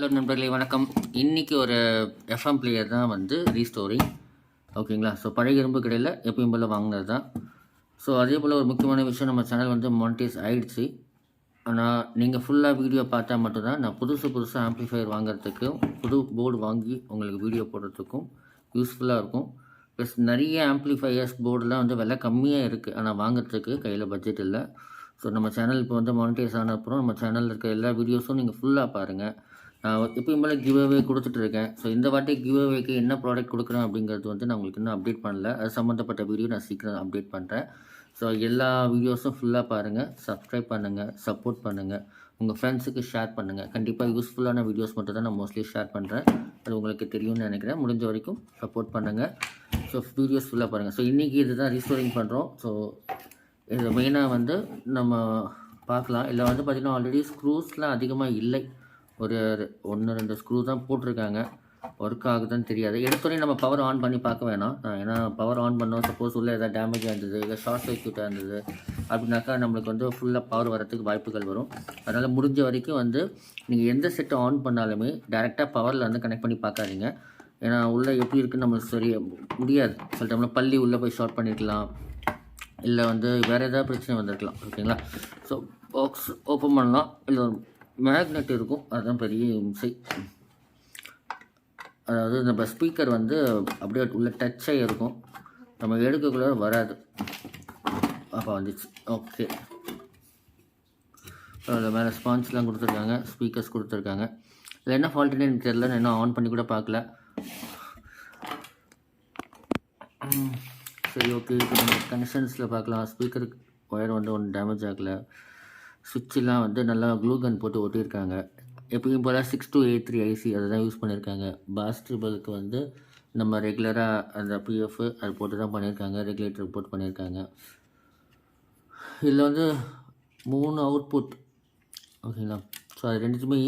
Hello நண்பர்களே வணக்கம். இன்றைக்கி ஒரு எஃப்எம் பிளேயர் தான் வந்து ரீஸ்டோரிங் ஓகேங்களா? ஸோ பழைய இரும்பு கடையில் எப்பயும் போல் வாங்கினது தான். ஸோ அதே போல் ஒரு முக்கியமான விஷயம் நம்ம சேனல் வந்து மானிட்டைஸ் ஆகிடுச்சு ஆனால் நீங்கள் ஃபுல்லாக வீடியோ பார்த்தா மட்டும்தான் நான் புதுசு புதுசாக ஆம்ப்ளிஃபையர் வாங்குறதுக்கும் புது போர்டு வாங்கி உங்களுக்கு வீடியோ போடுறதுக்கும் யூஸ்ஃபுல்லாக இருக்கும். ப்ளஸ் நிறைய ஆம்ப்ளிஃபையர்ஸ் போர்டுலாம் வந்து விலை கம்மியாக இருக்குது ஆனால் வாங்குறதுக்கு கையில் பட்ஜெட் இல்லை. ஸோ நம்ம சேனல் இப்போ வந்து மானிட்டைஸ் ஆன அப்புறம் நம்ம சேனலில் இருக்க எல்லா வீடியோஸும் நீங்கள் ஃபுல்லாக பாருங்கள் நான் எப்பயும் போல் கிவ் அவே கொடுத்துட்ருக்கேன் ஸோ இந்த வாட்டி கிவ் அவேக்கு என்ன ப்ராடக்ட் கொடுக்குறேன் அப்படிங்கிறது வந்து நான் உங்களுக்கு இன்னும் அப்டேட் பண்ணல. அது சம்மந்தப்பட்ட வீடியோ நான் சீக்கிரம் அப்டேட் பண்ணுறேன் ஸோ எல்லா வீடியோஸும் ஃபுல்லாக பாருங்கள் சப்ஸ்கிரைப் பண்ணுங்கள் சப்போர்ட் பண்ணுங்கள் உங்கள் ஃப்ரெண்ட்ஸுக்கு ஷேர் பண்ணுங்கள் கண்டிப்பாக யூஸ்ஃபுல்லான வீடியோஸ் மட்டும் தான் நான் மோஸ்ட்லி ஷேர் பண்ணுறேன் அது உங்களுக்கு தெரியும்னு நினைக்கிறேன். முடிஞ்ச வரைக்கும் சப்போர்ட் பண்ணுங்கள் ஸோ வீடியோஸ் ஃபுல்லாக பாருங்கள் ஸோ இன்றைக்கி இதுதான் ரீஸ்டோரிங் பண்ணுறோம் ஸோ இது மெயினாக வந்து நம்ம பார்க்கலாம். இல்லை வந்து பார்த்திங்கன்னா ஆல்ரெடி ஸ்க்ரூஸ்லாம் அதிகமாக இல்லை. ஒரு ஒன்று ரெண்டு ஸ்க்ரூ தான் போட்டிருக்காங்க. ஒர்க் ஆகுதுன்னு தெரியாது. எடுத்தோடனே நம்ம பவர் ஆன் பண்ணி பார்க்க வேணாம். ஏன்னா பவர் ஆன் பண்ணோம் சப்போஸ் உள்ளே எதாவது டேமேஜாக இருந்தது இல்லை ஷார்ட் சர்க்யூட்டாக இருந்தது அப்படின்னாக்கா நம்மளுக்கு வந்து ஃபுல்லாக பவர் வரத்துக்கு வாய்ப்புகள் வரும். அதனால் முடிஞ்ச வரைக்கும் வந்து நீங்கள் எந்த செட்டை ஆன் பண்ணாலுமே டேரெக்டாக பவரில் வந்து கனெக்ட் பண்ணி பார்க்காதீங்க. ஏன்னா உள்ளே எப்படி இருக்குன்னு நம்மளுக்கு சரி முடியாது. சில டைமில் பள்ளி உள்ளே போய் ஷார்ட் பண்ணிக்கலாம் இல்லை வந்து வேறு ஏதாவது பிரச்சனை வந்திருக்கலாம். ஓகேங்களா? ஸோ பாக்ஸ் ஓப்பன் பண்ணலாம். இல்லை மேக்னெட் இருக்கும். அதுதான் பெரிய இம்சை. அதாவது நம்ம ஸ்பீக்கர் வந்து அப்படியே உள்ள டச்சே இருக்கும். நம்ம எடுக்கக்குள்ள வராது. அப்போ வந்துச்சு. ஓகே அதில் மேலே ஸ்பான்ஸ்லாம் கொடுத்துருக்காங்க. ஸ்பீக்கர்ஸ் கொடுத்துருக்காங்க. இதில் என்ன ஃபால்ட்டுன்னு எனக்கு தெரியல. நான் இன்னும் ஆன் பண்ணி கூட பார்க்கல. சரி ஓகே இப்போ நம்ம கனெக்ஷன்ஸில் பார்க்கலாம். ஸ்பீக்கருக்கு ஒயர் வந்து ஒன்றும் டேமேஜ் ஆகலை. சுவிட்செலாம் வந்து நல்லா க்ளூகன் போட்டு ஒட்டியிருக்காங்க. எப்பயும் போல் six two eight three IC அதை தான் யூஸ் பண்ணியிருக்காங்க. பாஸ்டபிளுக்கு வந்து நம்ம ரெகுலராக அந்த பிஎஃப் அது போட்டு தான் பண்ணியிருக்காங்க. ரெகுலேட்டர் போட்டு பண்ணியிருக்காங்க. இதில் வந்து மூணு அவுட்புட் ஓகேங்களா ஸோ அது ரெண்டுத்துமே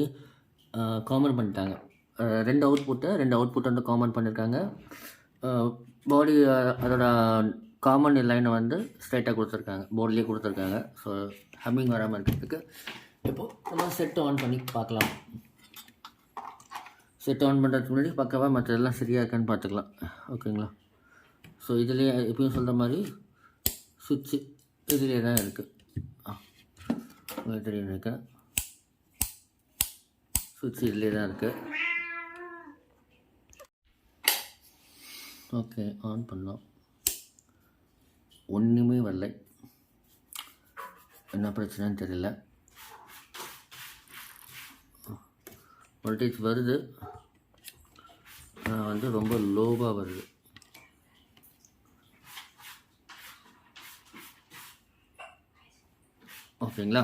காமன் பண்ணிட்டாங்க. ரெண்டு அவுட்புட்டை ரெண்டு அவுட்புட் வந்து காமன் பண்ணியிருக்காங்க. பாடி அதோட காமன் லைனை வந்து ஸ்ட்ரைட்டாக கொடுத்துருக்காங்க. போர்ட்லேயே கொடுத்துருக்காங்க. ஸோ ஹம்மிங் வராமல் இருக்கிறதுக்கு இப்போது நம்ம செட் ஆன் பண்ணி பார்க்கலாம். செட் ஆன் பண்ணுறதுக்கு முன்னாடி பக்கவாக மற்றதெல்லாம் சரியாக இருக்கான்னு பார்த்துக்கலாம். ஓகேங்களா ஸோ இதுலேயே எப்பயும் சொல்கிற மாதிரி சுவிட்சு இதுலேயே தான் இருக்குது ஆ தெரியும் சுவிட்ச் இதுலேயே தான் இருக்குது ஓகே ஆன் பண்ணோம். ஒன்றுமே வரலை. என்ன பிரச்சனைன்னு தெரியல. வோல்டேஜ் வருது. ஆனால் வந்து ரொம்ப லோவாக வருது. ஓகேங்களா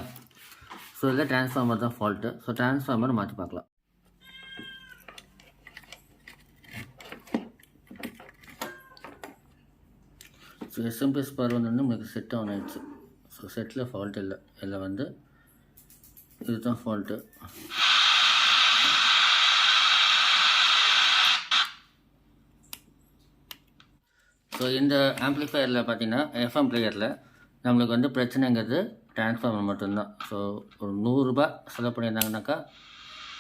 ஸோ இதில் டிரான்ஸ்ஃபார்மர் தான் ஃபால்ட்டு ஸோ டிரான்ஸ்ஃபார்மர் மாற்றி பார்க்கலாம். ஸோ எஸ்எம்பிஎஸ் பார் வந்து உங்களுக்கு செட் ஆன் ஆயிடுச்சு. ஸோ செட்டில் ஃபால்ட் இல்லை. இதில் வந்து இதுதான் ஃபால்ட்டு ஸோ இந்த ஆம்ப்ளிஃபையரில் பார்த்தீங்கன்னா எஃப்எம் பிளேயரில் நம்மளுக்கு வந்து பிரச்சனைங்கிறது டிரான்ஸ்ஃபார்மர் மட்டும்தான். ஸோ ஒரு நூறுரூபா செலவு பண்ணியிருந்தாங்கனாக்கா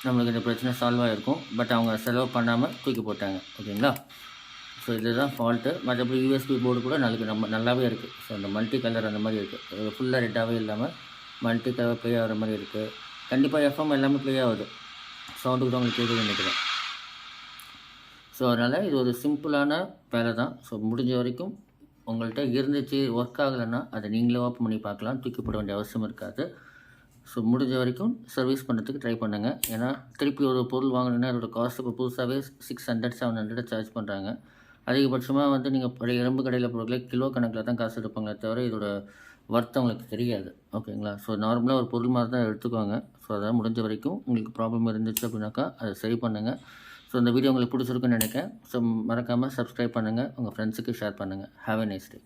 நம்மளுக்கு இந்த பிரச்சனை சால்வ் ஆகிருக்கும் பட் அவங்க செலவு பண்ணாமல் தூக்கி போட்டாங்க. ஓகேங்களா? ஸோ இதுதான் ஃபால்ட்டு மற்றபடி யூஎஸ்பி போர்டு கூட நல்லது நம்ம நல்லாவே இருக்குது ஸோ அந்த மல்டி கலர் அந்த மாதிரி இருக்குது ஃபுல்லாக ரெட்டாகவே இல்லாமல் மல்டி கலர் ப்ளே ஆகிற மாதிரி இருக்குது கண்டிப்பாக எஃப்எம் எல்லாமே ப்ளே ஆகுது. சவுண்டு கூட உங்களுக்கு கேட்குது நினைக்கிறேன். ஸோ அதனால் இது ஒரு சிம்பிளான வேலை தான். ஸோ முடிஞ்ச வரைக்கும் உங்கள்கிட்ட இருந்துச்சு ஒர்க் ஆகலைன்னா அதை நீங்களே ஓப்பன் பண்ணி பார்க்கலாம். தூக்கி போட வேண்டிய அவசியம் இருக்காது. ஸோ முடிஞ்ச வரைக்கும் சர்வீஸ் பண்ணுறதுக்கு ட்ரை பண்ணுங்கள் ஏன்னா திருப்பி ஒரு பொருள் வாங்கணுன்னா அதோடய காஸ்ட் இப்போ புதுசாகவே six hundred seven hundred charge பண்ணுறாங்க அதிகபட்சமாக வந்து நீங்கள் பழைய எறும்பு கடையில் பொருட்களை கிலோ கணக்கில் தான் காசு எடுப்பாங்களே தவிர இதோட ஒர்த் உங்களுக்கு தெரியாது. ஓகேங்களா? ஸோ நார்மலாக ஒரு பொருள் மாதிரி தான் எடுத்துக்கோங்க ஸோ அதான் முடிஞ்ச வரைக்கும் உங்களுக்கு ப்ராப்ளம் இருந்துச்சு அப்படின்னாக்கா அதை சரி பண்ணுங்கள் ஸோ இந்த வீடியோ உங்களுக்கு பிடிச்சிருக்குன்னு நினைக்கிறேன். ஸோ மறக்காமல் சப்ஸ்கிரைப் பண்ணுங்கள் உங்கள் ஃப்ரெண்ட்ஸுக்கு ஷேர் பண்ணுங்கள் ஹாவ் எ நைஸ் டே